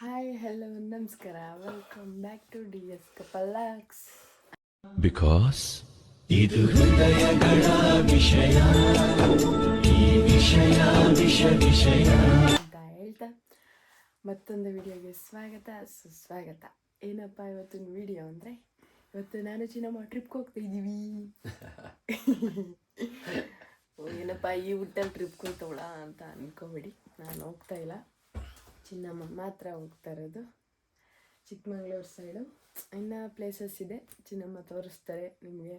Hi hello ನಮಸ್ಕಾರ. Welcome back to D S ಕಪಲಾಕ್ಸ್ because ಇದು ಹೃದಯಗಳ ವಿಷಯ ಈ ವಿಷಯ ವಿಷ ವಿಷಯ ಅಂತ ಹೇಳ್ತಾ ಮತ್ತೊಂದು ವಿಡಿಯೋಗೆ ಸ್ವಾಗತ. ಸುಸ್ವಾಗತ ಏನಪ್ಪ ಇವತ್ತಿನ ವಿಡಿಯೋ ಅಂದರೆ ಇವತ್ತು ನಾನು ಚಿನ್ನಮ್ಮ ಟ್ರಿಪ್ಗೆ ಹೋಗ್ತಾ ಇದ್ದೀವಿ. ಏನಪ್ಪ ಈ ಊಟಲ್ಲಿ ಟ್ರಿಪ್ಗೆ ಕೂತವಳ ಅಂತ ಅನ್ಕೋಬೇಡಿ. ನಾನು ಹೋಗ್ತಾ ಇಲ್ಲ. ಚಿನ್ನಮ್ಮ ಮಾತ್ರ ಹೋಗ್ತಾ ಇರೋದು. ಚಿಕ್ಕಮಂಗ್ಳೂರು ಸೈಡು ಇನ್ನು ಪ್ಲೇಸಸ್ ಇದೆ. ಚಿನ್ನಮ್ಮ ತೋರಿಸ್ತಾರೆ ನಿಮಗೆ.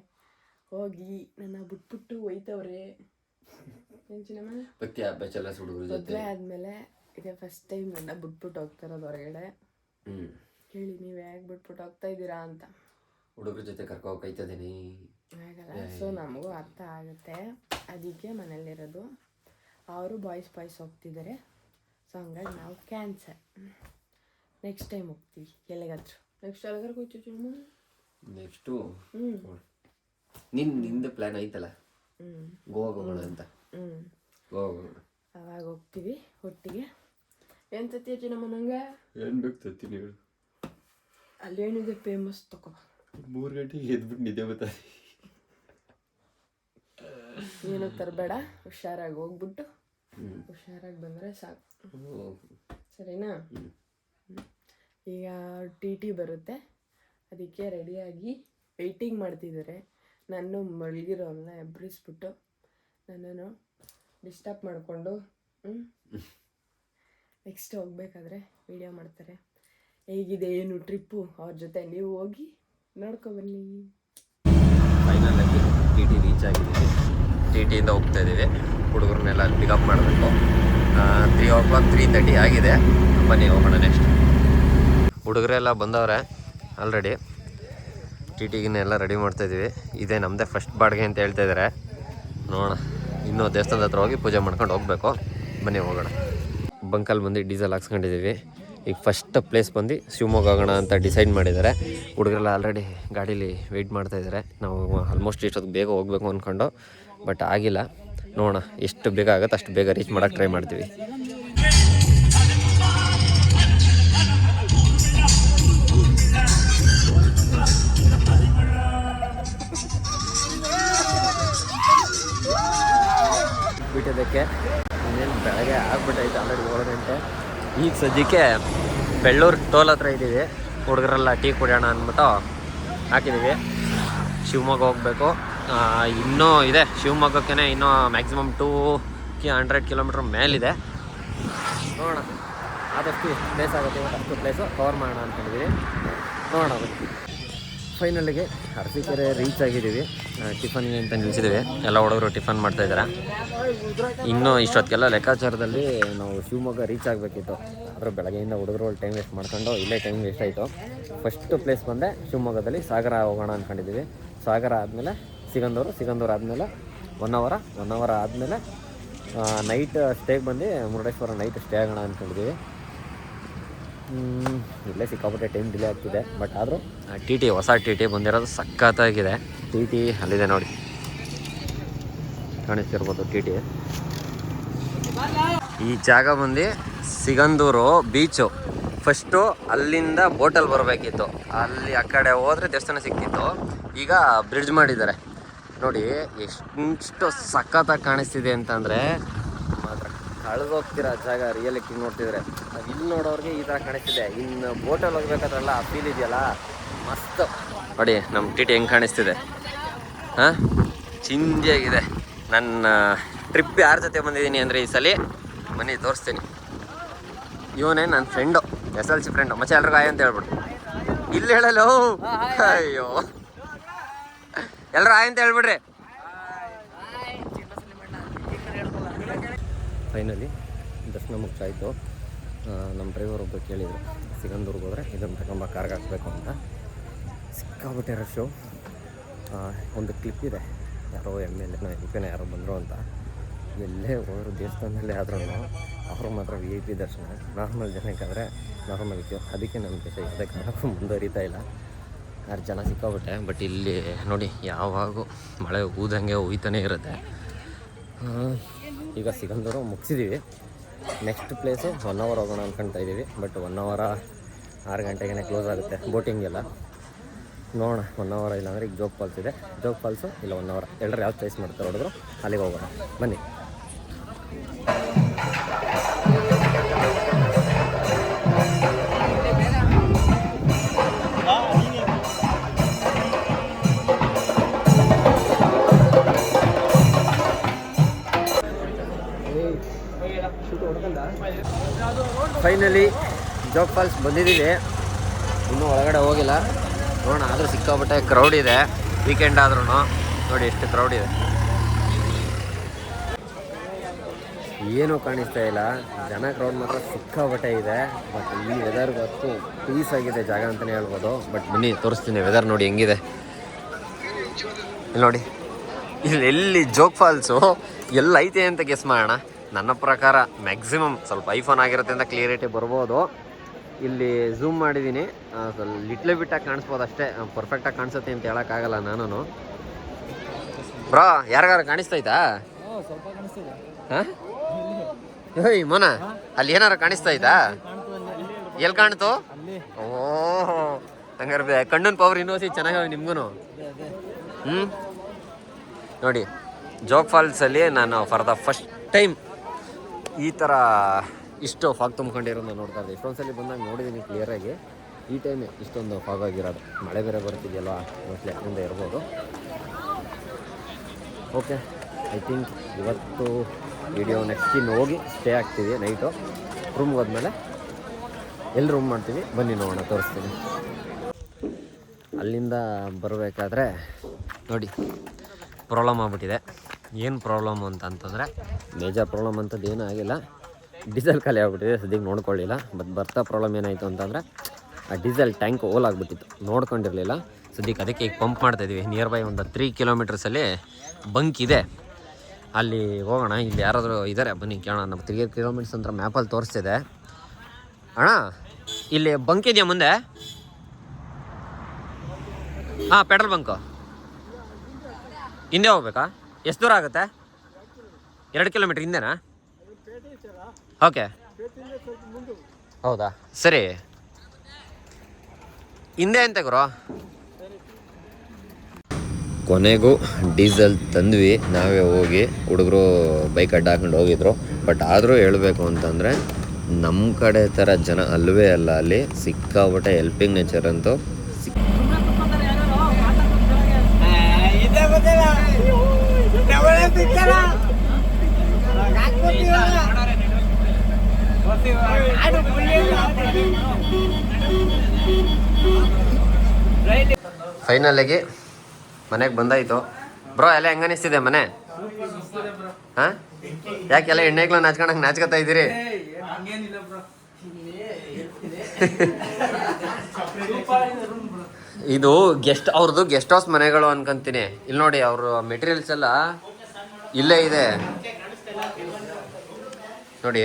ಹೋಗಿ ನನ್ನ ಬಿಟ್ಬಿಟ್ಟು ಒಯ್ತವ್ರೆ. ಏನು ಚಿನ್ನಮ್ಮ? ಭಕ್ತಿ ಜೊತೆ. ಮದುವೆ ಆದಮೇಲೆ ಇದೇ ಫಸ್ಟ್ ಟೈಮ್ ನನ್ನ ಬಿಟ್ಬಿಟ್ಟು ಹೋಗ್ತಾ ಇರೋದು ಹೊರಗಡೆ. ಹೇಳಿ ನೀವು ಯಾಕೆ ಬಿಟ್ಬಿಟ್ಟು ಹೋಗ್ತಾ ಇದ್ದೀರಾ ಅಂತ. ಹುಡುಗರ ಜೊತೆ ಕರ್ಕೊ ಹೋಗ್ತೈತದೀನಿ ಆಗಲ್ಲ ಸೊ ನಮಗೂ ಅರ್ಥ ಆಗುತ್ತೆ. ಅದಕ್ಕೆ ಮನೇಲಿರೋದು. ಅವರು ಬಾಯ್ಸ್ ಬಾಯ್ಸ್ ಹೋಗ್ತಿದ್ದಾರೆ. ಸೊ ಹಂಗಾಗಿ ನಾವು ಕ್ಯಾನ್ಸಲ್ ನೆಕ್ಸ್ಟ್ ಟೈಮ್ ಹೋಗ್ತೀವಿ ಎಲ್ಲಿಗಾದ್ರು. ನೆಕ್ಸ್ಟ್ ಎಲ್ಲಿಗಾದ್ರು ಹೋಗ್ತೀವಿ ನೆಕ್ಸ್ಟು ಹ್ಞೂ ನಿನ್ನಿಂದ ಪ್ಲಾನ್ ಐತಲ್ಲ? ಹ್ಞೂ ಗೋವಾಗ ಹೋಗೋಣ ಅಂತ. ಹ್ಞೂ ಗೋವಾಗ ಹೋಗೋಣ. ಅವಾಗ ಹೋಗ್ತೀವಿ ಒಟ್ಟಿಗೆ. ಏನು ತತ್ತಿ ನಮ್ಮ ನಂಗೆ? ಏನ್ ಬೇಕು ತತ್ತಿ ನೀವು ಅಲ್ಲೇನಿದೆ ಫೇಮಸ್ ತಕೋ. ಮೂರು ಗಂಟೆಗೆ ಎದ್ಬಿಟ್ಟು ನಿದ್ದೆ ಬತ್ತಿ ಏನೋ ತರಬೇಡ ಹುಷಾರಾಗಿ ಹೋಗ್ಬಿಟ್ಟು. ಹುಷಾರಾಗಿ ಬಂದರೆ ಸಾಕು. ಸರಿನಾ. ಈಗ ಟಿ ಟಿ ಬರುತ್ತೆ. ಅದಕ್ಕೆ ರೆಡಿಯಾಗಿ ವೆಯ್ಟಿಂಗ್ ಮಾಡ್ತಿದ್ದಾರೆ. ನಾನು ಮಲಗಿರೋಲ್ಲ ಎಬ್ಬರಿಸ್ಬಿಟ್ಟು ನನ್ನನ್ನು ಡಿಸ್ಟರ್ಬ್ ಮಾಡಿಕೊಂಡು ನೆಕ್ಸ್ಟ್ ಹೋಗ್ಬೇಕಾದ್ರೆ ವಿಡಿಯೋ ಮಾಡ್ತಾರೆ. ಹೇಗಿದೆ ಏನು ಟ್ರಿಪ್ಪು ಅವ್ರ ಜೊತೆ ನೀವು ಹೋಗಿ ನೋಡ್ಕೊಬನ್ನಿ ಫೈನಲ್ ಆಗಿ ಟಿ ಟಿ ರೀಚ್ ಆಗಿದ್ದೀವಿ ಟಿ ಟಿಯಿಂದ ಹೋಗ್ತಾ ಇದ್ದೀವಿ. ಹುಡುಗರನ್ನೆಲ್ಲ ಅಲ್ಲಿ ಪಿಕಪ್ ಮಾಡಬೇಕು. Three o'clock three thirty ಆಗಿದೆ. ಬನ್ನಿ, ಹೋಗೋಣ ನೆಕ್ಸ್ಟ್ ಹುಡುಗರೆಲ್ಲ ಬಂದವ್ರೆ ಆಲ್ರೆಡಿ ಟಿ ಟಿಗಿನ್ನೆಲ್ಲ ರೆಡಿ ಮಾಡ್ತಾ ಇದ್ದೀವಿ. ಇದೇ ನಮ್ಮದೇ ಫಸ್ಟ್ ಬಾಡಿಗೆ ಅಂತ ಹೇಳ್ತಾ ಇದ್ದಾರೆ ನೋಡೋಣ. ಇನ್ನೂ ದೇವಸ್ಥಾನದ ಹತ್ರ ಹೋಗಿ ಪೂಜೆ ಮಾಡ್ಕೊಂಡು ಹೋಗಬೇಕು. ಬನ್ನಿ, ಹೋಗೋಣ. ಬಂಕಲ್ಲಿ ಬಂದು ಡೀಸೆಲ್ ಹಾಕ್ಸ್ಕೊಂಡಿದ್ದೀವಿ. ಈಗ ಫಸ್ಟ್ ಪ್ಲೇಸ್ ಬಂದು ಶಿವಮೊಗ್ಗ ಹೋಗೋಣ ಅಂತ ಡಿಸೈಡ್ ಮಾಡಿದ್ದಾರೆ. ಹುಡುಗರೆಲ್ಲ ಆಲ್ರೆಡಿ ಗಾಡೀಲಿ ವೆಯ್ಟ್ ಮಾಡ್ತಾ ಇದ್ದಾರೆ ನಾವು ಆಲ್ಮೋಸ್ಟ್ ಇಷ್ಟೊತ್ತು ಬೇಗ ಹೋಗಬೇಕು ಅಂದ್ಕೊಂಡು ಬಟ್ ಆಗಿಲ್ಲ. ನೋಡೋಣ, ಎಷ್ಟು ಬೇಗ ಆಗುತ್ತೆ ಅಷ್ಟು ಬೇಗ ರೀಚ್ ಮಾಡೋಕೆ ಟ್ರೈ ಮಾಡ್ತೀವಿ. ಬಿಟ್ಟಿದ್ದಕ್ಕೆ ಇನ್ನೇನು ಬೆಳಗ್ಗೆ ಆಗ್ಬಿಟ್ಟೈತೆ ಆಲ್ರೆಡಿ ಏಳು ಗಂಟೆ. ಈಗ ಸದ್ಯಕ್ಕೆ ಬೆಳ್ಳೂರು ಟೋಲ್ ಹತ್ರ ಇದ್ದೀವಿ. ಹುಡುಗರೆಲ್ಲ ಟೀ ಕುಡಿಯೋಣ ಅಂದ್ಬಿಟ್ಟು ಹಾಕಿದ್ದೀವಿ. ಶಿವಮೊಗ್ಗ ಹೋಗಬೇಕು. ಇನ್ನೂ ಇದೆ. ಶಿವಮೊಗ್ಗಕ್ಕೆ ಇನ್ನೂ ಮ್ಯಾಕ್ಸಿಮಮ್ ಟೂ ಕಿ ಹಂಡ್ರೆಡ್ ಕಿಲೋಮೀಟ್ರ್ ಮೇಲಿದೆ. ನೋಡೋಣ. ಆದಷ್ಟು ಪ್ಲೇಸ್ ಆಗುತ್ತೆ ಇವತ್ತು ಅಷ್ಟು ಪ್ಲೇಸು ಕವರ್ ಮಾಡೋಣ ಅಂದ್ಕೊಂಡಿದ್ದೀವಿ ನೋಡೋಣ. ಫೈನಲಿಗೆ ಅರಸೀಕೆರೆ ರೀಚ್ ಆಗಿದ್ದೀವಿ. ಟಿಫನ್ಗೆ ಅಂತ ನಿಲ್ಸಿದ್ದೀವಿ. ಎಲ್ಲ ಹುಡುಗರು ಟಿಫನ್ ಮಾಡ್ತಾ ಇದ್ದಾರೆ ಇನ್ನೂ ಇಷ್ಟೊತ್ತಿಗೆಲ್ಲ ಲೆಕ್ಕಾಚಾರದಲ್ಲಿ ನಾವು ಶಿವಮೊಗ್ಗ ರೀಚ್ ಆಗಬೇಕಿತ್ತು. ಆದರೆ ಬೆಳಗ್ಗೆಯಿಂದ ಹುಡುಗರು ಟೈಮ್ ವೇಸ್ಟ್ ಮಾಡ್ಕೊಂಡು ಇಲ್ಲೇ ಟೈಮ್ ವೇಸ್ಟ್ ಆಯಿತು. ಫಸ್ಟ್ ಪ್ಲೇಸ್ ಬಂದೆ ಶಿವಮೊಗ್ಗದಲ್ಲಿ ಸಾಗರ ಹೋಗೋಣ ಅಂದ್ಕೊಂಡಿದ್ದೀವಿ ಸಾಗರ ಆದಮೇಲೆ ಸಿಗಂದೂರು ಸಿಗಂದೂರು ಆದಮೇಲೆ ಒನ್ ಅವರ ಒನ್ ಅವರ್ ಆದಮೇಲೆ ನೈಟ್ ಸ್ಟೇಗೆ ಬಂದು ಮುರುಡೇಶ್ವರ ನೈಟ್ ಸ್ಟೇ ಆಗೋಣ ಅಂದ್ಕೊಂಡಿದ್ದೀವಿ ಇಲ್ಲೇ ಸಿಕ್ಕಾಪಟ್ಟೆ ಟೈಮ್ ಡಿಲೇ ಆಗ್ತಿದೆ ಬಟ್ ಆದರೂ ಟಿ ಟಿ ಹೊಸ ಟಿ ಟಿ ಬಂದಿರೋದು ಸಖತ್ತಾಗಿದೆ. ಟಿ ಟಿ ಅಲ್ಲಿದೆ ನೋಡಿ. ಕಾಣಿಸ್ತಿರ್ಬೋದು ಟಿ ಟಿ ಈ ಜಾಗ ಬಂದು ಸಿಗಂದೂರು ಬೀಚು ಫಸ್ಟು ಅಲ್ಲಿಂದ ಬೋಟಲ್ಲಿ ಬರಬೇಕಿತ್ತು. ಅಲ್ಲಿ ಆ ಕಡೆ ಹೋದರೆ ದೇವಸ್ಥಾನ ಸಿಕ್ತಿತ್ತು ಈಗ ಬ್ರಿಡ್ಜ್ ಮಾಡಿದ್ದಾರೆ. ನೋಡಿ ಎಷ್ಟು ಸಖತ್ತಾಗಿ ಕಾಣಿಸ್ತಿದೆ ಅಂತಂದರೆ ಮಾತ್ರ ಕಳೆದೋಗ್ತಿರೋ ಜಾಗ ರಿಯಾಲಿಟಿ ನೋಡ್ತಿದ್ರೆ. ನಾವು ಇಲ್ಲಿ ನೋಡೋರಿಗೆ ಈ ಥರ ಕಾಣಿಸ್ತಿದೆ. ಇನ್ನು ಬೋಟಲ್ಲಿ ಹೋಗ್ಬೇಕಾದ್ರಲ್ಲ ಆ ಫೀಲ್ ಇದೆಯಲ್ಲ? ಮಸ್ತ್. ನೋಡಿ ನಮ್ಮ ಟಿಟಿ ಹೆಂಗೆ ಕಾಣಿಸ್ತಿದೆ. ಹಾಂ? ಚಿಂದಿಯಾಗಿದೆ. ನನ್ನ ಟ್ರಿಪ್ ಯಾರ ಜೊತೆ ಬಂದಿದ್ದೀನಿ ಅಂದರೆ ಈ ಸಲ ಮನೆ ತೋರಿಸ್ತೀನಿ. ಇವನೇ ನನ್ನ friend S L C friend ಮತ್ತೆ ಎಲ್ರಿಗೂ ಆಯ್ ಅಂತ ಹೇಳ್ಬಿಟ್ಟು ಇಲ್ಲಿ ಹೇಳಲ್ಲ? ಅಯ್ಯೋ. ಎಲ್ರು ಆಯ್ ಹೇಳ್ಬಿಡ್ರಿ. ಫೈನಲಿ ದರ್ಶನ ಮುಗಿಸಾಯಿತು ನಮ್ಮ ಡ್ರೈವರ್ ಒಬ್ಬ ಕೇಳಿದರು, ಸಿಗಂದೂರ್ಗೆ ಹೋದರೆ ಇದನ್ನು ತಗೊಂಬ ಕಾರ್ಗೆ ಹಾಕಬೇಕು ಅಂತ. ಸಿಕ್ಕಾಬಿಟ್ಟೆ ರಶ್ಶು ಒಂದು ಕ್ಲಿಪ್ ಇದೆ. ಯಾರೋ ಎಂ ಎಲ್ ಎನೋ ಎಂ ಪಿನ ಯಾರೋ ಬಂದರು ಅಂತ. ಎಲ್ಲೇ ಹೋದ್ರು, ದೇವಸ್ಥಾನದಲ್ಲೇ ಆದ್ರೂ ಅವರು ಮಾತ್ರ ವಿ ಐ ಪಿ ದರ್ಶನ. ನಾರ್ಮಲ್ ಜನಕ್ಕಾದರೆ ನಾರ್ಮಲ್ ಅದಕ್ಕೆ ನಮ್ಮ ದೇಶ ಇದಕ್ಕೆ ಮುಂದುವರಿತಾ ಇಲ್ಲ. ಯಾರು ಜನ ಸಿಕ್ಕಾಬಿಟ್ಟೆ ಬಟ್ ಇಲ್ಲಿ ನೋಡಿ ಯಾವಾಗೂ ಮಳೆ ಊದಂಗೆ ಹೋಯ್ತಾನೆ ಇರುತ್ತೆ. ಈಗ ಸಿಗಂದೂರು ಮುಗಿಸಿದ್ದೀವಿ ನೆಕ್ಸ್ಟ್ ಪ್ಲೇಸು ಒನ್ ಅವರ್ ಹೋಗೋಣ ಅಂದ್ಕೊಳ್ತಾ ಇದ್ದೀವಿ ಬಟ್ ಒನ್ ಅವರ ಆರು ಗಂಟೆಗೆ ಕ್ಲೋಸ್ ಆಗುತ್ತೆ ಬೋಟಿಂಗ್ ಎಲ್ಲ. ನೋಡೋಣ ಒನ್ ಅವರ್ ಇಲ್ಲಾಂದರೆ ಈಗ ಜೋಗ್ ಫಾಲ್ಸ್ ಇದೆ. ಜೋಗ್ ಫಾಲ್ಸು ಇಲ್ಲ ಒನ್ ಅವರ್ ಎಲ್ಲರೂ ಯಾವ ಚಾಯ್ಸ್ ಮಾಡ್ತಾರೆ ಹೊಡೆದ್ರು ಅಲ್ಲಿಗೆ ಹೋಗೋಣ. ಬನ್ನಿ. ಫೈನಲಿ ಜೋಗ್ ಫಾಲ್ಸ್ ಬಂದಿದ್ದೀವಿ. ಇನ್ನೂ ಒಳಗಡೆ ಹೋಗಿಲ್ಲ. ನೋಡೋಣ, ಆದರೂ ಸಿಕ್ಕಾಪಟ್ಟೆ ಕ್ರೌಡ್ ಇದೆ. ವೀಕೆಂಡ್ ಆದ್ರೂ ನೋಡಿ ಎಷ್ಟು ಕ್ರೌಡ್ ಇದೆ. ಏನೂ ಕಾಣಿಸ್ತಾ ಇಲ್ಲ. ಜನ ಕ್ರೌಡ್ ಮಾತ್ರ ಸಿಕ್ಕಾಪಟ್ಟೆ ಇದೆ. ಬಟ್ ಈ ವೆದರ್ ಗೊತ್ತು ಪೀಸ್ ಆಗಿದೆ ಜಾಗ ಅಂತಲೇ ಹೇಳ್ಬೋದು. ಬಟ್ ಬನ್ನಿ, ತೋರಿಸ್ತೀನಿ ವೆದರ್ ನೋಡಿ ಹೆಂಗಿದೆ. ನೋಡಿ. ಇಲ್ಲಿ ಎಲ್ಲಿ ಜೋಗ್ ಫಾಲ್ಸು ಎಲ್ಲ ಐತೆ ಅಂತ ಗೆಸ್ ಮಾಡೋಣ. ನನ್ನ ಪ್ರಕಾರ ಮ್ಯಾಕ್ಸಿಮಮ್ ಸ್ವಲ್ಪ ಐಫೋನ್ ಆಗಿರುತ್ತೆ ಅಂತ ಕ್ಲಿಯರಿಟಿ ಬರ್ಬೋದು. ಇಲ್ಲಿ ಝೂಮ್ ಮಾಡಿದ್ದೀನಿ ಸ್ವಲ್ಪ ಲಿಟ್ಲೆ ಬಿಟ್ಟಾಗಿ ಕಾಣಿಸ್ಬೋದು ಅಷ್ಟೇ. ಪರ್ಫೆಕ್ಟಾಗಿ ಕಾಣಿಸುತ್ತೆ ಅಂತ ಹೇಳೋಕ್ಕಾಗಲ್ಲ ನಾನು ಬ್ರೋ ಯಾರಿಗಾರು ಕಾಣಿಸ್ತೈತಾ ಹಾಂ ಏಯ್ ಮೋನ ಅಲ್ಲಿ ಏನಾರು ಕಾಣಿಸ್ತಾ ಇತ್ತಾ ಎಲ್ಲಿ ಕಾಣ್ತು? ಓಹ್ ಹಂಗಾರೆ ಕಣ್ಣನ್ ಪವರ್ ಇನ್ನೋಸಿ ಚೆನ್ನಾಗವೆ ನಿಮ್ಗೂ ಹ್ಞೂ ನೋಡಿ ಜೋಗ್ ಫಾಲ್ಸಲ್ಲಿ ನಾನು ಫಾರ್ ದ ಫಸ್ಟ್ ಟೈಮ್ ಈ ಥರ ಇಷ್ಟು ಫಾಗ್ ತುಂಬ್ಕೊಂಡಿರೋದು ನೋಡ್ತಾ ಇದ್ದೆ. ಇಷ್ಟೊಂದು ಸಲ ಬಂದಾಗ ನೋಡಿದ್ದೀನಿ ಕ್ಲಿಯರಾಗಿ ಈ ಟೈಮ್ ಇಷ್ಟೊಂದು ಫಾಗ್ ಆಗಿರೋದು. ಮಳೆ ಬೇರೆ ಬರ್ತಿದೆಯಲ್ವ? ಮೋಸ್ಟ್ಲಿ ಅದರಿಂದ ಇರ್ಬೋದು. ಓಕೆ ಐ ಥಿಂಕ್ ಇವತ್ತು ವಿಡಿಯೋ ನೆಕ್ಸ್ಟ್ ಇನ್ನು ಹೋಗಿ ಸ್ಟೇ ಆಗ್ತೀವಿ ನೈಟು ರೂಮ್ಗೆ ಹೋದ್ಮೇಲೆ ಎಲ್ಲಿ ರೂಮ್ ಮಾಡ್ತೀವಿ. ಬನ್ನಿ ನೋಡೋಣ, ತೋರಿಸ್ತೀನಿ. ಅಲ್ಲಿಂದ ಬರಬೇಕಾದ್ರೆ ನೋಡಿ ಪ್ರಾಬ್ಲಮ್ ಆಗ್ಬಿಟ್ಟಿದೆ. ಏನು ಪ್ರಾಬ್ಲಮ್ ಅಂತ ಅಂತಂದರೆ ಮೇಜರ್ ಪ್ರಾಬ್ಲಮ್ ಅಂತದ್ದು ಏನೂ ಆಗಿಲ್ಲ. ಡೀಸೆಲ್ ಖಾಲಿ ಆಗಿಬಿಟ್ಟಿದೆ, ಸದ್ಯಕ್ಕೆ ನೋಡ್ಕೊಳ್ಳಿಲ್ಲ. ಬಟ್ ಬರ್ತಾ ಪ್ರಾಬ್ಲಮ್ ಏನಾಯಿತು ಅಂತಂದರೆ, ಆ ಡೀಸೆಲ್ ಟ್ಯಾಂಕ್ ಓಲ್ ಆಗಿಬಿಟ್ಟಿತ್ತು ನೋಡ್ಕೊಂಡಿರಲಿಲ್ಲ. ಸದ್ಯಕ್ಕೆ ಅದಕ್ಕೆ ಈಗ ಪಂಪ್ ಮಾಡ್ತಾಯಿದ್ದೀವಿ ನಿಯರ್ ಬೈ ಒಂದು ತ್ರೀ ಕಿಲೋಮೀಟರ್ಸಲ್ಲಿ ಬಂಕ್ ಇದೆ. ಅಲ್ಲಿ ಹೋಗೋಣ, ಇಲ್ಲಿ ಯಾರಾದರೂ ಇದ್ದಾರೆ ಬನ್ನಿ ಕೇಳೋಣ. ನಮ್ಮ ತ್ರೀ ಕಿಲೋಮೀಟರ್ಸ್ ಅಂತ ಮ್ಯಾಪಲ್ಲಿ ತೋರಿಸ್ತಿದೆ. ಅಣ್ಣ, ಇಲ್ಲಿ ಬಂಕ್ ಇದೆಯಾ ಮುಂದೆ? ಹಾಂ ಪೆಟ್ರೋಲ್ ಬಂಕು ಹಿಂದೆ ಹೋಗ್ಬೇಕಾ? ಎಷ್ಟು ದೂರ ಆಗುತ್ತೆ? ಎರಡು ಕಿಲೋಮೀಟ್ರ್ ಹಿಂದೆನಾ? ಓಕೆ. ಹೌದಾ? ಸರಿ. ಹಿಂದೆ ಅಂತ ಗುರು? ಕೊನೆಗೂ ಡೀಸೆಲ್ ತಂದ್ವಿ. ನಾವೇ ಹೋಗಿ ಹುಡುಗರು ಬೈಕ್ ಅಡ್ಡ ಹಾಕೊಂಡು ಹೋಗಿದ್ರು. ಬಟ್ ಆದರೂ ಹೇಳಬೇಕು ಅಂತಂದರೆ ನಮ್ಮ ಕಡೆ ಥರ ಜನ ಅಲ್ಲವೇ ಅಲ್ಲ ಅಲ್ಲಿ. ಸಿಕ್ಕಾಪಟ್ಟೆ ಹೆಲ್ಪಿಂಗ್ ನೇಚರ್ ಅಂತೂ ಸಿಕ್ ಫೈನಲಿಗೆ ಮನೆಗೆ ಬಂದಾಯ್ತು. ಬ್ರೋ, ಎಲ್ಲ ಹೆಂಗ ಅನಿಸ್ತಿದೆ ಮನೆ? ಹಾ? ಯಾಕೆಲ್ಲ ಎಣ್ಣೆಗ್ಲ ನಾಚ್ಕೊಂಡಂಗೆ ನಾಚ್ಕೊತಾ ಇದ್ದೀರಿ? ಇದು ಗೆಸ್ಟ್ ಅವ್ರದ್ದು ಗೆಸ್ಟ್ ಹೌಸ್ ಮನೆಗಳು ಅನ್ಕೊಂತೀನಿ. ಇಲ್ಲಿ ನೋಡಿ ಅವ್ರ ಮೆಟೀರಿಯಲ್ಸ್ ಎಲ್ಲ ಇಲ್ಲೇ ಇದೆ. ನೋಡಿ,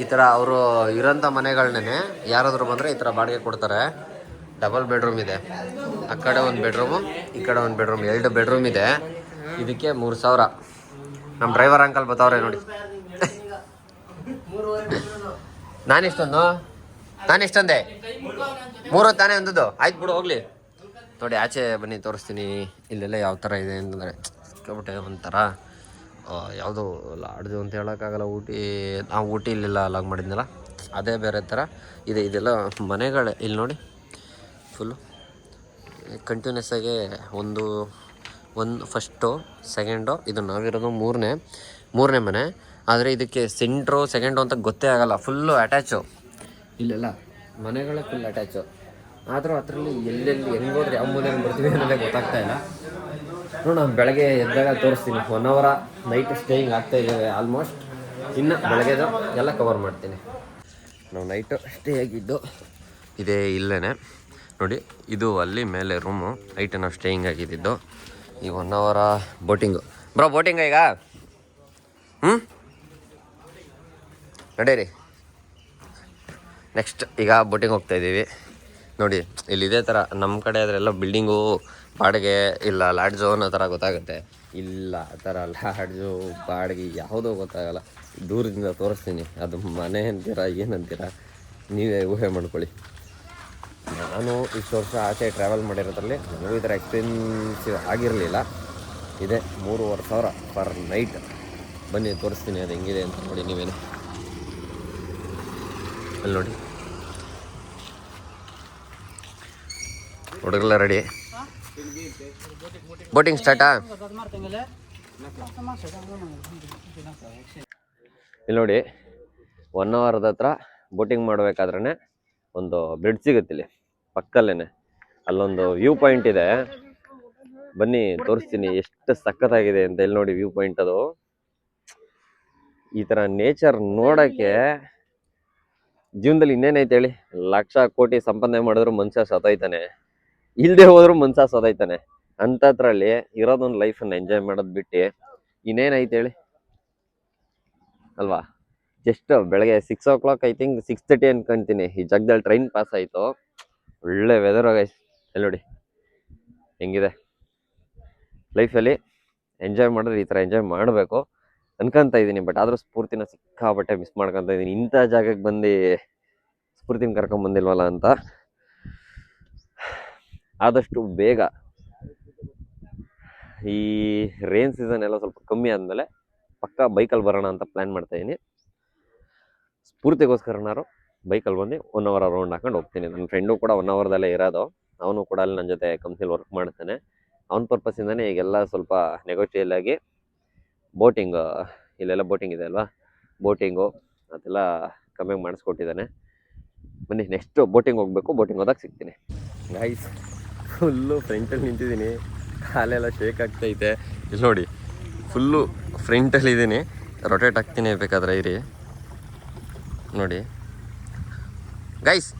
ಈ ಥರ ಅವರು ಇರೋಂಥ ಮನೆಗಳನ್ನೇ ಯಾರಾದರೂ ಬಂದರೆ ಈ ಥರ ಬಾಡಿಗೆ ಕೊಡ್ತಾರೆ. ಡಬಲ್ ಬೆಡ್ರೂಮ್ ಇದೆ. ಆ ಕಡೆ ಒಂದು ಬೆಡ್ರೂಮು ಈ ಕಡೆ ಒಂದು ಬೆಡ್ರೂಮ್ ಎರಡು ಬೆಡ್ರೂಮ್ ಇದೆ. ಇದಕ್ಕೆ ಮೂರು ಸಾವಿರ. ನಮ್ಮ ಡ್ರೈವರ್ ಅಂಕಲ್ ಬರ್ತಾವ್ರೆ ನೋಡಿ. ನಾನಿಷ್ಟೊಂದು ನಾನಿಷ್ಟೊಂದೆ ಮೂರು ತಾನೇ ಒಂದದ್ದು. ಆಯ್ತು ಬಿಡು, ಹೋಗ್ಲಿ. ನೋಡಿ, ಆಚೆ ಬನ್ನಿ, ತೋರಿಸ್ತೀನಿ. ಇಲ್ಲೆಲ್ಲ ಯಾವ ಥರ ಇದೆ ಅಂತಂದರೆ ಸಿಕ್ಕಾಬಿಟ್ಟೆ ಒಂಥರ. ಯಾವುದು ಲಾಡ್ಜು ಅಂತ ಹೇಳೋಕ್ಕಾಗಲ್ಲ, ಊಟಿ, ನಾವು ಊಟಿ ಇಲ್ಲಿಲ್ಲ ಲಾಗ್ ಮಾಡಿದ್ನಲ್ಲ, ಅದೇ ಬೇರೆ ಥರ ಇದೆ, ಇದೆಲ್ಲ ಮನೆಗಳೇ, ಇಲ್ಲಿ ನೋಡಿ ಫುಲ್ಲು ಕಂಟಿನ್ಯೂಸ್ ಆಗಿ ಒಂದು ಒಂದು ಫಸ್ಟು ಸೆಕೆಂಡು ಇದು ನಾವಿರೋದು ಮೂರನೇ ಮೂರನೇ ಮನೆ. ಆದರೆ ಇದಕ್ಕೆ ಸೆಂಟ್ರು ಸೆಕೆಂಡು ಅಂತ ಗೊತ್ತೇ ಆಗಲ್ಲ ಫುಲ್ಲು ಅಟ್ಯಾಚು ಇಲ್ಲೆಲ್ಲ ಮನೆಗಳೇ ಫುಲ್ ಅಟ್ಯಾಚು ಆದರೂ ಅದರಲ್ಲಿ ಎಲ್ಲೆಲ್ಲಿ ಹೆಂಗೋದ್ರೆ ಯಾವ ಮೂಲೆಯಲ್ಲಿ ಬರ್ತೀವಿ ಅನ್ನೋದೇ ಗೊತ್ತಾಗ್ತಾ ಇಲ್ಲ. ನೋಡೋಣ ಬೆಳಗ್ಗೆ ಎದ್ದಾಗ ತೋರಿಸ್ತೀನಿ. ಒನ್ ಅವರ ನೈಟ್ ಸ್ಟೇಯಿಂಗ್ ಆಗ್ತಾ ಇದ್ದೇವೆ ಆಲ್ಮೋಸ್ಟ್ ಇನ್ನು ಬೆಳಗ್ಗೆದು ಎಲ್ಲ ಕವರ್ ಮಾಡ್ತೀನಿ. ನಾವು ನೈಟು ಸ್ಟೇ ಆಗಿದ್ದು ಇದೇ ಇಲ್ಲೇ ನೋಡಿ, ಇದು ಅಲ್ಲಿ ಮೇಲೆ ರೂಮು ನೈಟ್ ನಾವು ಸ್ಟೇಯಿಂಗ್ ಆಗಿದ್ದಿದ್ದು ಈ ಒನ್ ಅವರ ಬೋಟಿಂಗು ಬ್ರೋ ಬೋಟಿಂಗ ಈಗ? ಹ್ಞೂ ನಡೀರಿ. ನೆಕ್ಸ್ಟ್ ಈಗ ಬೋಟಿಂಗ್ ಹೋಗ್ತಾ ಇದ್ದೀವಿ. ನೋಡಿ, ಇಲ್ಲಿ ಇದೇ ಥರ ನಮ್ಮ ಕಡೆ ಅದರೆಲ್ಲ ಬಿಲ್ಡಿಂಗು ಬಾಡಿಗೆ ಇಲ್ಲ, ಲಾಡ್ಜು ಅನ್ನೋ ಥರ ಗೊತ್ತಾಗುತ್ತೆ. ಇಲ್ಲ, ಆ ಥರ ಲಾಡ್ಜು, ಬಾಡಿಗೆ ಯಾವುದೋ ಗೊತ್ತಾಗಲ್ಲ. ದೂರದಿಂದ ತೋರಿಸ್ತೀನಿ. ಅದು ಮನೆ ಅಂತೀರಾ, ಏನಂತೀರಾ, ನೀವೇ ಊಹೆ ಮಾಡ್ಕೊಳ್ಳಿ. ನಾನು ಇಷ್ಟು ವರ್ಷ ಆಚೆ ಟ್ರಾವೆಲ್ ಮಾಡಿರೋದ್ರಲ್ಲಿ ನನಗೂ ಈ ಥರ ಆಗಿರಲಿಲ್ಲ. ಇದೆ ಮೂರುವರೆ ಸಾವಿರ ಪರ್ ನೈಟ್ ಬನ್ನಿ, ತೋರಿಸ್ತೀನಿ ಅದು ಹೆಂಗಿದೆ ಅಂತ ನೋಡಿ ನೀವೇನು. ಅಲ್ಲಿ ನೋಡಿ. ಹುಡುಗರೆಲ್ಲ ರೆಡಿ ಬೋಟಿಂಗ್ ಸ್ಟಾರ್ಟಾ ಇಲ್ಲಿ ನೋಡಿ ಒನ್ ಅವರ್ದ ಹತ್ರ ಬೋಟಿಂಗ್ ಮಾಡಬೇಕಾದ್ರೆ ಒಂದು ಬ್ರಿಡ್ಜ್ ಸಿಗುತ್ತೆ ಇಲ್ಲಿ ಪಕ್ಕಲ್ಲೇ ಅಲ್ಲೊಂದು ವ್ಯೂ ಪಾಯಿಂಟ್ ಇದೆ. ಬನ್ನಿ, ತೋರಿಸ್ತೀನಿ ಎಷ್ಟು ಸಖತ್ತಾಗಿದೆ ಅಂತ. ಇಲ್ಲಿ ನೋಡಿ ವ್ಯೂ ಪಾಯಿಂಟ್ ಅದು. ಈ ಥರ ನೇಚರ್ ನೋಡೋಕ್ಕೆ ಜೀವನದಲ್ಲಿ ಇನ್ನೇನೈತೆ ಹೇಳಿ? ಲಕ್ಷ ಕೋಟಿ ಸಂಪಾದನೆ ಮಾಡಿದ್ರು ಮನುಷ್ಯ ಸತೋಯ್ತಾನೆ ಇಲ್ಲದೆ ಹೋದ್ರು ಮನ್ಸ ಸೋದೈತಾನೆ. ಅಂಥದ್ರಲ್ಲಿ ಇರೋದೊಂದು ಲೈಫನ್ನು ಎಂಜಾಯ್ ಮಾಡೋದು ಬಿಟ್ಟು ಇನ್ನೇನೈತೆ ಹೇಳಿ? ಅಲ್ವಾ? ಜಸ್ಟ್ ಬೆಳಗ್ಗೆ six o'clock I think six thirty ಅನ್ಕೊಂತೀನಿ. ಈ ಜಾಗದಲ್ಲಿ ಟ್ರೈನ್ ಪಾಸ್ ಆಯಿತು. ಒಳ್ಳೆ ವೆದರ್ ಎಲ್ಲಿ ನೋಡಿ? ಹೆಂಗಿದೆ? ಲೈಫಲ್ಲಿ ಎಂಜಾಯ್ ಮಾಡಿದ್ರೆ ಈ ಥರ ಎಂಜಾಯ್ ಮಾಡಬೇಕು ಅನ್ಕೊಂತ ಇದ್ದೀನಿ ಬಟ್ ಆದರೂ ಸ್ಫೂರ್ತಿನ ಸಿಕ್ಕಾಬಟ್ಟೆ ಮಿಸ್ ಮಾಡ್ಕೊತ ಇದ್ದೀನಿ ಇಂಥ ಜಾಗಕ್ಕೆ ಬಂದು ಸ್ಫೂರ್ತಿನ ಕರ್ಕೊಂಬಂದಿಲ್ವಲ್ಲ ಅಂತ. ಆದಷ್ಟು ಬೇಗ ಈ ರೇನ್ ಸೀಸನ್ ಎಲ್ಲ ಸ್ವಲ್ಪ ಕಮ್ಮಿ ಆದಮೇಲೆ ಪಕ್ಕ ಬೈಕಲ್ಲಿ ಬರೋಣ ಅಂತ ಪ್ಲ್ಯಾನ್ ಮಾಡ್ತಾ ಇದ್ದೀನಿ ಸ್ಫೂರ್ತಿಗೋಸ್ಕರನಾರು ಬೈಕಲ್ಲಿ ಬಂದು ಒನ್ ಅವರ್ ರೌಂಡ್ ಹಾಕೊಂಡು ಹೋಗ್ತೀನಿ. ನನ್ನ ಫ್ರೆಂಡು ಕೂಡ ಒನ್ ಅವರ್ದಲ್ಲೇ ಇರೋದು. ಅವನು ಕೂಡ ಅಲ್ಲಿ ನನ್ನ ಜೊತೆ ಕಂಪ್ನಿಲಿ ವರ್ಕ್ ಮಾಡ್ತಾನೆ. ಅವನ ಪರ್ಪಸ್ಸಿಂದನೇ ಈಗೆಲ್ಲ ಸ್ವಲ್ಪ ನೆಗೋಷಿಯಲ್ ಆಗಿ ಬೋಟಿಂಗ್ ಇಲ್ಲೆಲ್ಲ ಬೋಟಿಂಗ್ ಇದೆ ಅಲ್ವಾ? ಬೋಟಿಂಗು ಅದೆಲ್ಲ ಕಮ್ಮಿಯಾಗಿ ಮಾಡಿಸ್ಕೊಟ್ಟಿದ್ದಾನೆ. ಬನ್ನಿ ನೆಕ್ಸ್ಟು ಬೋಟಿಂಗ್ ಹೋಗಬೇಕು. ಬೋಟಿಂಗ್ ಹೋದಾಗ ಸಿಗ್ತೀನಿ. ಗೈಸ್ ಫುಲ್ಲು ಫ್ರಂಟಲ್ಲಿ ನಿಂತಿದ್ದೀನಿ. ಕಾಲೆಲ್ಲ ಶೇಕ್ ಆಗ್ತೈತೆ. ಇಲ್ಲಿ ನೋಡಿ, ಫುಲ್ಲು ಫ್ರಂಟಲ್ಲಿ ಇದ್ದೀನಿ. ರೊಟೇಟ್ ಆಗ್ತೀನಿ ಬೇಕಾದ್ರೆ, ಇರಿ. ನೋಡಿ. ಗೈಸ್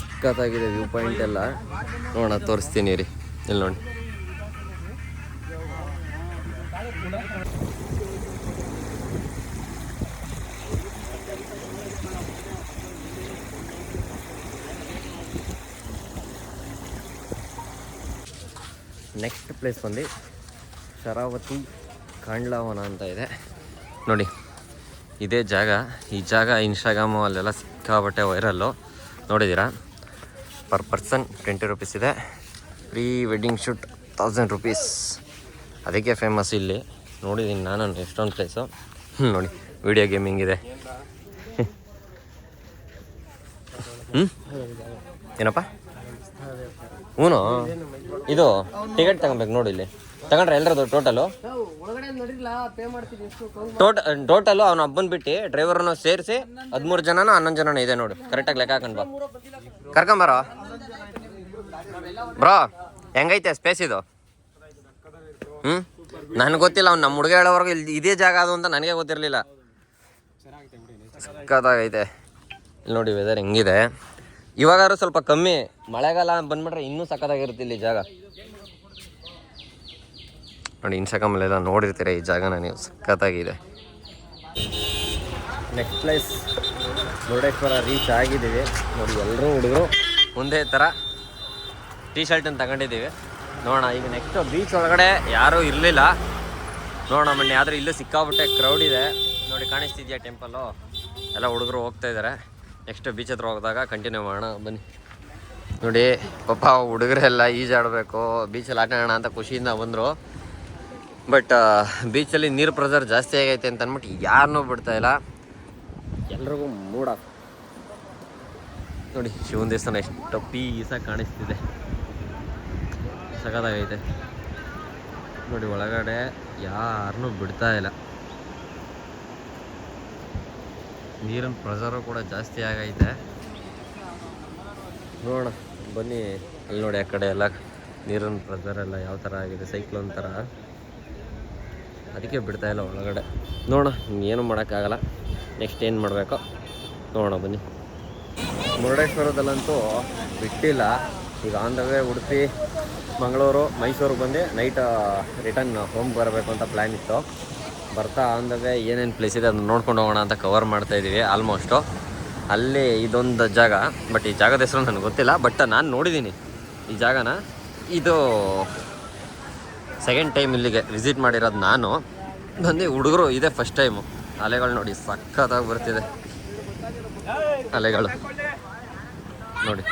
ಸಿಕ್ಕತ್ತಾಗಿದೆ ವ್ಯೂ ಪಾಯಿಂಟ್ ಎಲ್ಲ. ನೋಡೋಣ, ತೋರಿಸ್ತೀನಿ ರೀ ಇಲ್ಲಿ ನೋಡಿ ನೆಕ್ಸ್ಟ್ ಪ್ಲೇಸ್ ಬಂದು ಶರಾವತಿ ಕಾಂಡ್ಲಾವನ ಅಂತ ಇದೆ. ನೋಡಿ, ಇದೇ ಜಾಗ. ಈ ಜಾಗ ಇನ್ಸ್ಟಾಗ್ರಾಮು ಅಲ್ಲೆಲ್ಲ ಸಿಕ್ಕಾಬಟ್ಟೆ ವೈರಲ್ಲು ನೋಡಿದ್ದೀರಾ? ಪರ್ ಪರ್ಸನ್ ಟ್ವೆಂಟಿ ರುಪೀಸ್ ಇದೆ. Pre wedding shoot thousand rupees ಅದಕ್ಕೆ ಫೇಮಸ್ ಇಲ್ಲಿ. ನೋಡಿದ್ದೀನಿ ನಾನು ಎಷ್ಟೊಂದು ಪ್ಲೇಸು ನೋಡಿ ವಿಡಿಯೋ ಗೇಮಿಂಗ್ ಇದೆ. ಹ್ಞೂ ಏನಪ್ಪ? ಹ್ಞೂ ಇದು ಟಿಕೆಟ್ ತಗೊಬೇಕು ನೋಡಿ ಇಲ್ಲಿ. ತಗೊಂಡ್ರೆ ಎಲ್ಲರದು ಟೋಟಲು? ಟೋಟಲ್ ಟೋಟಲು ಅವ್ನ ಹಬ್ಬನ್ ಬಿಟ್ಟು ಡ್ರೈವರ್ನ ಸೇರಿಸಿ ಹದಿಮೂರು ಜನನ ಹನ್ನೊಂದು ಜನನ ಇದೆ ನೋಡಿ. ಕರೆಕ್ಟಾಗಿ ಲೆಕ್ಕ ಹಾಕೊಂಡು ಬಾ. ಕರ್ಕೊಂಬರೋ ಬ್ರೋ? ಹೆಂಗೈತೆ ಸ್ಪೇಸ್ ಇದು? ಹ್ಞೂ ನನಗೆ ಗೊತ್ತಿಲ್ಲ, ಅವ್ನು ನಮ್ಮ ಹುಡುಗ ಹೇಳೋವರೆಗೂ ಇಲ್ಲಿ ಇದೇ ಜಾಗ ಅದು ಅಂತ ನನಗೆ ಗೊತ್ತಿರಲಿಲ್ಲ. ಸಕ್ಕತ್ತಾಗೈತೆ ಇಲ್ಲಿ ನೋಡಿ ವೆದರ್ ಹೆಂಗಿದೆ. ಇವಾಗಾದ್ರೂ ಸ್ವಲ್ಪ ಕಮ್ಮಿ. ಮಳೆಗಾಲ ಬಂದ್ಬಿಟ್ರೆ ಇನ್ನೂ ಸಖತ್ತಾಗಿರುತ್ತೆ ಇಲ್ಲಿ ಜಾಗ. ನೋಡಿ ಇನ್ಸ್ಟಾಗ್ರಾಮಲ್ಲೆಲ್ಲ ನೋಡಿರ್ತೀರ ಈ ಜಾಗನ ನೀವು? ಸಖತ್ತಾಗಿದೆ. ನೆಕ್ಸ್ಟ್ ಪ್ಲೇಸ್ ಮುರುಡೇಶ್ವರ ರೀಚ್ ಆಗಿದ್ದೀವಿ. ನೋಡಿ ಎಲ್ಲರೂ ಹುಡುಗರು ಒಂದೇ ಥರ ಟೀ ಶರ್ಟನ್ನು ತಗೊಂಡಿದ್ದೀವಿ. ನೋಡೋಣ, ಈಗ ನೆಕ್ಸ್ಟ್ ಬೀಚ್ ಒಳಗಡೆ ಯಾರೂ ಇರಲಿಲ್ಲ. ನೋಡೋಣ, ಮೊನ್ನೆ ಆದರೆ ಇಲ್ಲೂ ಸಿಕ್ಕಾಬಿಟ್ಟೆ ಕ್ರೌಡ್ ಇದೆ. ನೋಡಿ, ಕಾಣಿಸ್ತಿದ್ಯಾ ಟೆಂಪಲ್ಲು ಎಲ್ಲ ಹುಡುಗರು ಹೋಗ್ತಾ ಇದ್ದಾರೆ ನೆಕ್ಸ್ಟ್ ಬೀಚ್ ಹತ್ರ ಹೋಗಿದಾಗ ಕಂಟಿನ್ಯೂ ಮಾಡೋಣ, ಬನ್ನಿ. ನೋಡಿ, ಪಾಪ ಹುಡುಗರೆಲ್ಲ ಈಜಾಡಬೇಕು, ಬೀಚಲ್ಲಿ ಆಟ ಆಡೋಣ ಅಂತ ಖುಷಿಯಿಂದ ಬಂದರು. ಬಟ್ ಬೀಚಲ್ಲಿ ನೀರು ಪ್ರೆಸರ್ ಜಾಸ್ತಿ ಆಗೈತೆ ಅಂತ ಅಂದ್ಬಿಟ್ಟು ಯಾರನ್ನೂ ಬಿಡ್ತಾ ಇಲ್ಲ. ಎಲ್ರಿಗೂ ಮೂಡ ನೋಡಿ, ಶಿವನ ದೇವಸ್ಥಾನ ಎಷ್ಟು ಪೀಸ ಕಾಣಿಸ್ತಿದೆ. ಸಖದಾಗೈತೆ ನೋಡಿ, ಒಳಗಡೆ ಯಾರನ್ನೂ ಬಿಡ್ತಾ ಇಲ್ಲ. ನೀರಿನ ಪ್ರೆಸರು ಕೂಡ ಜಾಸ್ತಿ ಆಗೈತೆ. ನೋಡೋಣ, ಬನ್ನಿ, ಅಲ್ಲಿ ನೋಡಿ ಆ ಕಡೆ ಎಲ್ಲ ನೀರಿನ ಪ್ರೆಸರ್ ಎಲ್ಲ ಯಾವ ಥರ ಆಗಿದೆ, ಸೈಕ್ಲೋನ್ ಥರ. ಅದಕ್ಕೆ ಬಿಡ್ತಾ ಇಲ್ಲ ಒಳಗಡೆ. ನೋಡೋಣ ಏನು ಮಾಡೋಕ್ಕಾಗಲ್ಲ. ನೆಕ್ಸ್ಟ್ ಏನು ಮಾಡಬೇಕು? ನೋಡೋಣ, ಬನ್ನಿ. ಮುರುಡೇಶ್ವರದಲ್ಲಂತೂ ಬಿಟ್ಟಿಲ್ಲ. ಈಗ on the way Udupi, Mangaluru Mysuru ಬಂದು ನೈಟ್ ರಿಟರ್ನ್ ಹೋಮ್ ಬರಬೇಕು ಅಂತ ಪ್ಲ್ಯಾನ್ ಇತ್ತು. ಬರ್ತಾ ಆನ್ ದ ಏನೇನು ಪ್ಲೇಸ್ ಇದೆ ಅದನ್ನ ನೋಡ್ಕೊಂಡು ಹೋಗೋಣ ಅಂತ ಕವರ್ ಮಾಡ್ತಾ ಇದ್ದೀವಿ ಆಲ್ಮೋಸ್ಟು ಅಲ್ಲಿ ಇದೊಂದು ಜಾಗ ಬಟ್ ಈ ಜಾಗದ ಹೆಸರು ನನಗೆ ಗೊತ್ತಿಲ್ಲ ಬಟ್ ನಾನು ನೋಡಿದ್ದೀನಿ ಈ ಜಾಗನ ಇದು ಸೆಕೆಂಡ್ ಟೈಮ್ ಇಲ್ಲಿಗೆ ವಿಸಿಟ್ ಮಾಡಿರೋದು ನಾನು. ಬಂದು ಹುಡುಗರು ಇದೇ ಫಸ್ಟ್ ಟೈಮು ಅಲೆಗಳು ನೋಡಿ, ಸಖತ್ತಾಗಿ ಬರ್ತಿದೆ. ಅಲೆಗಳು. ನೋಡಿ.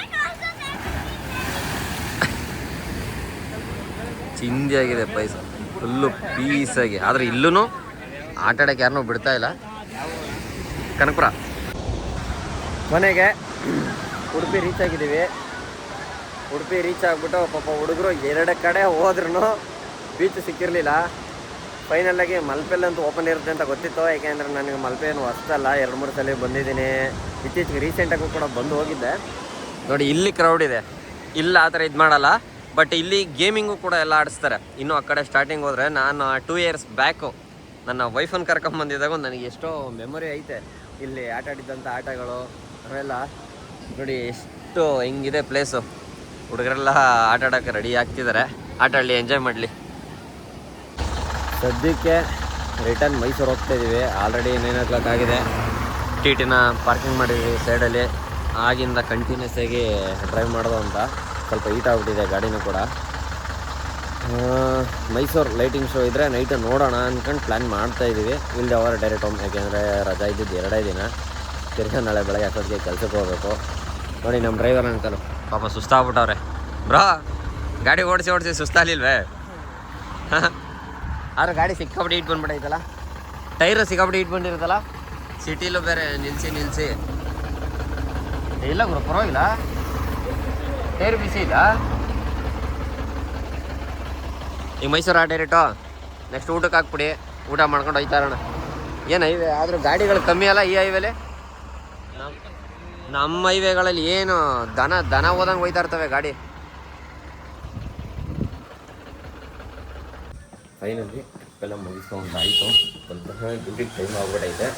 ಚಿಂದಿಯಾಗಿದೆ ಪೈಸ ಫುಲ್ಲು ಪೀಸಾಗಿ ಆದರೆ ಇಲ್ಲೂ ಆಟ ಯಾರನ್ನೂ ಬಿಡ್ತಾ ಇಲ್ಲ. ಕನಕಪುರ. ಮನೆಗೆ ಉಡುಪಿ ರೀಚ್ ಆಗಿದ್ದೀವಿ. ಉಡುಪಿ ರೀಚ್ ಆಗಿಬಿಟ್ಟು ಪಾಪ ಹುಡುಗರು ಎರಡು ಕಡೆ ಹೋದ್ರೂ ಬೀಚ್ ಸಿಕ್ಕಿರಲಿಲ್ಲ. ಫೈನಲಾಗಿ ಮಲ್ಪೆಲ್ಲ ಅಂತೂ ಓಪನ್ ಇರುತ್ತೆ ಅಂತ ಗೊತ್ತಿತ್ತು. ಯಾಕೆಂದರೆ ನನಗೆ ಮಲ್ಪೆ ಏನು ಹೊಸ್ತಲ್ಲ ಎರಡು, ಮೂರು ಸಲ ಬಂದಿದ್ದೀನಿ. ಇತ್ತೀಚೆಗೆ ರೀಸೆಂಟಾಗೂ ಕೂಡ ಬಂದು ಹೋಗಿದ್ದೆ. ನೋಡಿ, ಇಲ್ಲಿ ಕ್ರೌಡ್ ಇದೆ. ಇಲ್ಲ, ಆ ಥರ ಇದು ಮಾಡಲ್ಲ. ಬಟ್ ಇಲ್ಲಿ ಗೇಮಿಂಗು ಕೂಡ ಎಲ್ಲ ಆಡಿಸ್ತಾರೆ. ಇನ್ನು ಆ ಕಡೆ ಸ್ಟಾರ್ಟಿಂಗ್ ಹೋದರೆ ನಾನು ಟೂ ಇಯರ್ಸ್ ಬ್ಯಾಕು ನನ್ನ ವೈಫನ್ನು ಕರ್ಕೊಂಬಂದಿದ್ದಾಗ ನನಗೆ ಎಷ್ಟೋ ಮೆಮೊರಿ ಐತೆ. ಇಲ್ಲಿ ಆಟ ಆಡಿದ್ದಂಥ ಆಟಗಳು, ಅವೆಲ್ಲ ನೋಡಿ ಎಷ್ಟು ಹೆಂಗಿದೆ ಪ್ಲೇಸು ಹುಡುಗರೆಲ್ಲ ಆಟ ಆಡೋಕ್ಕೆ ರೆಡಿ ಆಗ್ತಿದ್ದಾರೆ ಆಟ ಆಡಲಿ ಎಂಜಾಯ್ ಮಾಡಲಿ. ಸದ್ಯಕ್ಕೆ ರಿಟರ್ನ್ ಮೈಸೂರು ಹೋಗ್ತಾ ಇದ್ದೀವಿ ಆಲ್ರೆಡಿ ನೈನ್ ಓ ಕ್ಲಾಕ್ ಆಗಿದೆ ಟಿ ಟಿನ ಪಾರ್ಕಿಂಗ್ ಮಾಡಿದ್ವಿ ಸೈಡಲ್ಲಿ ಆಗಿಂದ ಕಂಟಿನ್ಯೂಸ್ ಆಗಿ ಡ್ರೈವ್ ಮಾಡೋದು ಅಂತ ಸ್ವಲ್ಪ ಹೀಟ್ ಆಗಿಬಿಟ್ಟಿದೆ ಗಾಡಿನೂ ಕೂಡ. ಮೈಸೂರು ಲೈಟಿಂಗ್ ಶೋ ಇದ್ದರೆ ನೈಟ್ ನೋಡೋಣ ಅಂದ್ಕೊಂಡು ಪ್ಲ್ಯಾನ್ ಮಾಡ್ತಾ ಇದ್ದೀವಿ ಇಲ್ಲದೆ ಅವರ ಡೈರೆಕ್ಟ್ ಹೋಮ್ ಯಾಕೆಂದರೆ ರಜಾ ಇದ್ದಿದ್ದು ಎರಡೇ ದಿನ. ತಿರ್ಗ ನಾಳೆ ಬೆಳಗ್ಗೆ ಅಷ್ಟೊತ್ತಿಗೆ ಕೆಲಸಕ್ಕೆ ಹೋಗಬೇಕು. ನೋಡಿ ನಮ್ಮ ಡ್ರೈವರ್ ಅಂಕಲು. ಪಾಪ ಸುಸ್ತಾಗ್ಬಿಟ್ಟವ್ರೆ. ಬ್ರಾ, ಗಾಡಿ ಓಡಿಸಿ ಓಡಿಸಿ ಸುಸ್ತಾಗಲಿಲ್ವೇ? ಆದ್ರೆ ಗಾಡಿ ಸಿಕ್ಕಾಬಿಟ್ಟು ಇಟ್ಟು ಬಂದ್ಬಿಟ್ಟೈತಲ್ಲ ಟೈರು ಸಿಕ್ಕಾಬಿಟ್ಟು ಇಟ್ಟು ಬಂದಿರುತ್ತಲ್ಲ? ಸಿಟಿಲೂ ಬೇರೆ ನಿಲ್ಲಿಸಿ ನಿಲ್ಲಿಸಿ ಇಲ್ಲ ಗುರು, ಪರವಾಗಿಲ್ಲ. ಟೈರ್ ಬಿಸಿ ಇಲ್ಲ ಈಗ ಮೈಸೂರು ಆ ಡೈರೆಕ್ಟು ನೆಕ್ಸ್ಟ್ ಊಟಕ್ಕೆ ಹಾಕ್ಬಿಡಿ. ಊಟ ಮಾಡ್ಕೊಂಡು ಹೋಯ್ತಾ ಏನು ಹೈವೇ ಆದರೂ ಗಾಡಿಗಳು ಕಮ್ಮಿ ಅಲ್ಲ ಈ ಹೈವೇಲಿ ನಮ್ಮ ಹೈವೇಗಳಲ್ಲಿ ಏನು ದನ ದನ ಹೋದಂಗೆ ಹೋಯ್ತಾ ಇರ್ತವೆ ಗಾಡಿ ಫೈನಲಿ ಟ್ರಿಪ್ಪೆಲ್ಲ ಮುಗಿಸ್ಕೊಂಡಾಯಿತು ಒಂಥರ ಡ್ಯೂಟಿಗೆ ಟೈಮ್ ಆಗ್ಬಿಟ್ಟೈತೆ.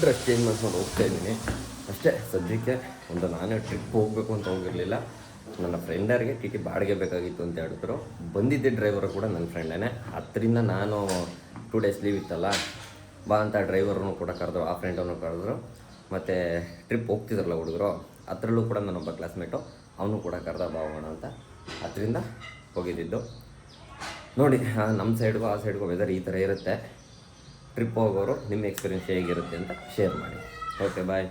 ಡ್ರೆಸ್ ಚೇಂಜ್ ಮಾಡ್ಕೊಂಡು ಹೋಗ್ತಾ ಇದ್ದೀನಿ. ಅಷ್ಟೇ, ಸದ್ಯಕ್ಕೆ ಒಂದು ನಾನೇ ಟ್ರಿಪ್ ಹೋಗಬೇಕು ಅಂತ ಹೋಗಿರಲಿಲ್ಲ. ನನ್ನ ಫ್ರೆಂಡರಿಗೆ ಟಿ ಟಿ ಬಾಡಿಗೆ ಬೇಕಾಗಿತ್ತು ಅಂತ ಹೇಳಿದ್ರು. ಬಂದಿದ್ದೆ ಡ್ರೈವರು ಕೂಡ ನನ್ನ ಫ್ರೆಂಡೇನೆ ಅದರಿಂದ ನಾನು ಟೂ ಡೇಸ್ ಲೀವ್ ಇತ್ತಲ್ಲ, ಬಾ ಅಂತ ಡ್ರೈವರ್ನು ಕೂಡ ಕರೆದ್ರು, ಆ ಫ್ರೆಂಡನ್ನು ಕರೆದ್ರು. ಮತ್ತು ಟ್ರಿಪ್ ಹೋಗ್ತಿದ್ರಲ್ಲ ಹುಡುಗರು, ಅದರಲ್ಲೂ ಕೂಡ ನನ್ನೊಬ್ಬ ಕ್ಲಾಸ್ಮೇಟು ಅವನು ಕೂಡ ಕರೆದ, ಬಾ ಅಂತ ಅದರಿಂದ ಹೋಗಿದ್ದಿದ್ದು. ನೋಡಿ ನಮ್ಮ ಸೈಡ್ಗೂ ಆ ಸೈಡ್ಗೂ ವೆದರ್ ಈ ಥರ ಇರುತ್ತೆ. ಟ್ರಿಪ್ ಹೋಗೋರು, ನಿಮ್ಮ ಎಕ್ಸ್ಪೀರಿಯನ್ಸ್ ಹೇಗಿರುತ್ತೆ ಅಂತ ಶೇರ್ ಮಾಡಿ. Okay bye